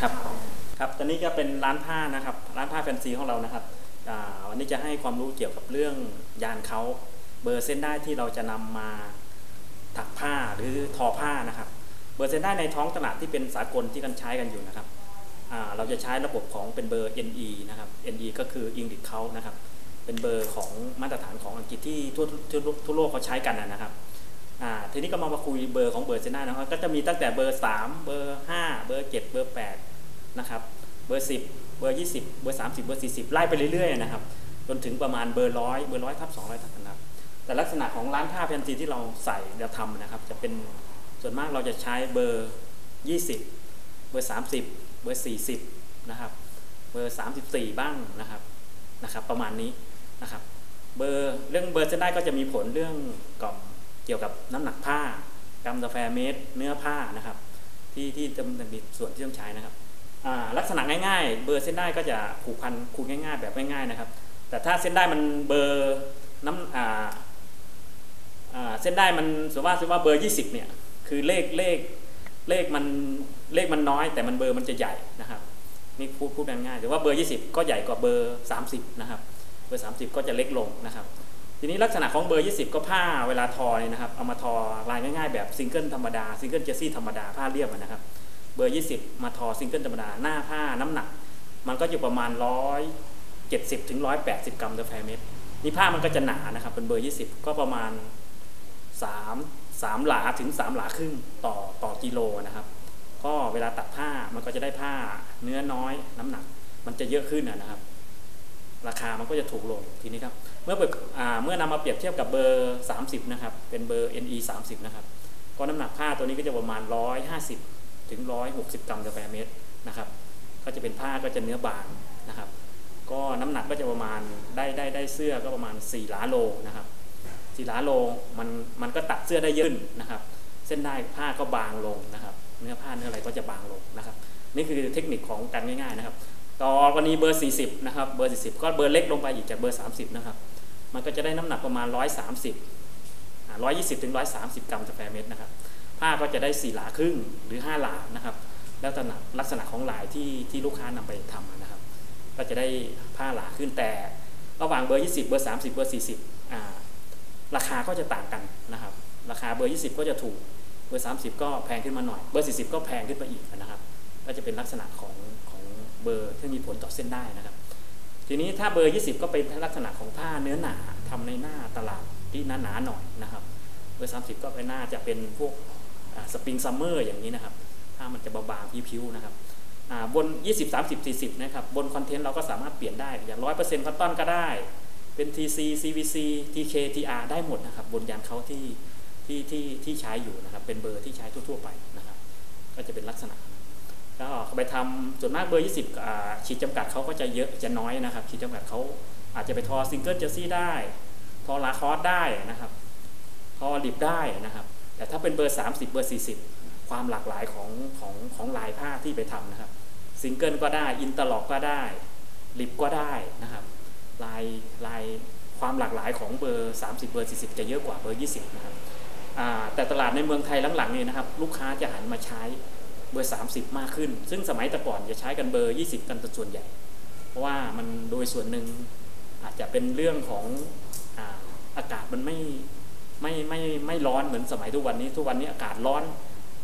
ครับครับตอนนี้ก็เป็นร้านผ้านะครับ ร้านผ้าแฟนซีของเรานะครับวันนี้จะให้ความรู้เกี่ยวกับเรื่องยานเขาเบอร์เส้นได้ที่เราจะนำมาถักผ้าหรือทอผ้านะครับ เบอร์เส้นได้ในท้องตลาดที่เป็นสากลที่กันใช้กันอยู่นะครับเราจะใช้ระบบของเป็นเบอร์ NE นะครับ NE ก็คือ English เขานะครับ เป็นเบอร์ของมาตรฐานของอังกฤษที่ทั่วทั่วทั่วโลกเขาใช้กันนะครับทีนี้ก็มามาคุยเบอร์ของเบอร์เซน่านะครับก็จะมีตั้งแต่เบอร์ 3 เบอร์ 5 เบอร์ 7 เบอร์ 8 นะครับเบอร์ 10 เบอร์ 20 เบอร์ 30 เบอร์ 40 ไล่ไปเรื่อยๆนะครับจนถึงประมาณเบอร์ร้อยเบอร์ร้อยทับ200ทับนะครับแต่ลักษณะของร้านผ้าแฟนซีที่เราใส่เราทำนะครับ จะเป็นส่วนมากเราจะใช้เบอร์ 20 เบอร์ 30 เบอร์ 40 นะครับ เบอร์ 34 บ้างนะครับนะครับ ประมาณนี้นะครับเบอร์เรื่องเบอร์เส้นได้ก็จะมีผลเรื่องกล่อมเกี่ยวกับน้ำหนักผ้ากรัมกาแฟเมตร เนื้อผ้านะครับ ที่ที่จะมีส่วนที่ต้องใช้นะครับ ลักษณะง่ายๆ เบอร์เส้นได้ก็จะผูกพันคูณง่าย ๆ แบบง่ายๆนะครับ แต่ถ้าเส้นได้มันเบอร์น้ำเส้นได้มันสมมติว่าสมมติว่าเบอร์ 20เนี่ยคือเลขเลขเลขมันเลขมันน้อย แต่มันเบอร์มันจะใหญ่นะครับนี่พูดพูดง่ายๆแต่ว่าเบอร์ 20 ก็ใหญ่กว่าเบอร์ 30 นะครับ เบอร์ 30 ก็จะเล็กลงนะครับ ทีนี้ลักษณะของเบอร์ 20 ก็ผ้าเวลาทอเนี่ยนะครับ เอามาทอลายง่ายๆ แบบซิงเกิลธรรมดาซิงเกิลเจสซี่ธรรมดาผ้าเรียบนะครับ เบอร์ 20 มาทอซิงเกิลธรรมดา หน้าผ้าน้ำหนัก มันก็อยู่ประมาณ 170ถึง180 กรัมต่อแฟร์เมตรนี่ผ้ามันก็จะหนานะครับ เป็นเบอร์ 20 ก็ประมาณ 3 3 หลาถึง 3 หลาครึ่งต่อต่อกิโลนะครับ ก็เวลาตัดผ้ามันก็จะได้ผ้าเนื้อน้อยน้ำหนัก มันจะเยอะขึ้นนะครับ ราคามันก็จะถูกลงทีนี้ครับ เมื่อเปิดอ่าเมื่อนำมาเปรียบเทียบกับเบอร์ 30 นะครับ เป็นเบอร์ NE 30 นะครับ ก็น้ำหนักผ้าตัวนี้ก็จะประมาณ 150 ถึง 160 กรัมต่อแฟร์เมตรนะครับ ก็จะเป็นผ้าก็จะเนื้อบางนะครับ ก็น้ำหนักก็จะประมาณได้ได้ได้เสื้อก็ประมาณ 4ล้านโลนะครับ4ล้านโลมันมันก็ตัดเสื้อได้ยอะขึ้นนะครับ เส้นได้ผ้าก็บางลงนะครับ เนื้อผ้าเนื้ออะไรก็จะบางลงนะครับ นี่คือเทคนิคของการง่ายๆนะครับ ต่อวันนี้เบอร์ 40 นะครับ เบอร์ 40 ก็เบอร์เล็กลงไปอีกจากเบอร์ 30 นะครับ มันก็จะได้น้ำหนักประมาณ 130 120ถึง130 กรัมต่อแฟร์เมตรนะครับ ผ้าก็จะได้4หลาครึ่งหรือ 5 หลานะครับแล้วแต่ลักษณะของลายที่ที่ลูกค้านำไปทำนะครับ ก็จะได้ผ้าหลาขึ้นแต่ระหว่างเบอร์ 20 เบอร์ 30 เบอร์ 40อ่าราคาก็จะต่างกันนะครับ ราคาเบอร์ 20 ก็จะถูกเบอร์ 30 ก็แพงขึ้นมาหน่อย เบอร์ 40 ก็แพงขึ้นไปอีกนะครับ ก็จะเป็นลักษณะของของเบอร์ที่มีผลต่อเส้นได้นะครับ ทีนี้ถ้าเบอร์ 20 ก็เป็นลักษณะของผ้าเนื้อหนาทำในหน้าตลาดที่หนาหนาหน่อยนะครับ เบอร์ 30 ก็เป็นหน้าจะเป็นพวก สปริงซัมเมอร์อย่างนี้นะครับผ้ามันจะบางๆผิวๆนะครับอ่าบน 20 30 40 นะครับ บนคอนเทนต์เราก็สามารถเปลี่ยนได้อย่าง 100%คอตตอนก็ได้ เป็น TC CVC TK TR ได้หมดนะครับ บนยานเขาที่ที่ที่ที่ใช้อยู่นะครับ เป็นเบอร์ที่ใช้ทั่วๆไปนะครับ ก็จะเป็นลักษณะก็ไปทำส่วนมากเบอร์ 20อ่าขีดจำกัดเขาก็จะเยอะจะน้อยนะครับ ขีดจำกัดเขาอาจจะไปทอซิงเกิลเจสซี่ได้ ทอลาคอสได้นะครับ ทอลิบได้นะครับ แต่ถ้าเป็นเบอร์ 30 เบอร์ 40 ความหลากหลายของของของลายผ้าที่ไปทำนะครับซิงเกิลก็ได้อินเตอร์ล็อกก็ได้ลิบก็ได้นะครับลายลายความหลากหลายของเบอร์ 30 เบอร์ 40 จะเยอะกว่าเบอร์ 20 นะครับแต่ตลาดในเมืองไทยหลังๆนี่นะครับ ลูกค้าจะหันมาใช้เบอร์ 30 มากขึ้น ซึ่งสมัยแต่ก่อนจะใช้กันเบอร์ 20 กันส่วนใหญ่ เพราะว่ามันโดยส่วนหนึ่งอาจจะเป็นเรื่องของอาอากาศมันไม่ ไม่ไม่ไม่ร้อนเหมือนสมัยทุกวันนี้ ทุกวันนี้อากาศร้อน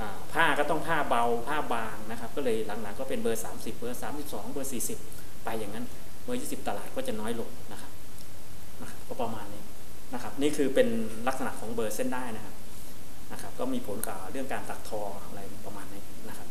อผ้าก็ต้องผ้าเบาผ้าบางนะครับ ก็เลยหลังๆก็เป็นเบอร์ 30 เบอร์ 32 เบอร์ 40 ไปอย่างนั้น เบอร์ 20 ตลาดก็จะน้อยลงนะครับนะครับก็ประมาณนี้นะครับ นี่คือเป็นลักษณะของเบอร์เส้นได้นะครับนะครับ ก็มีผลกับเรื่องการตัดทออะไรประมาณนี้นะครับ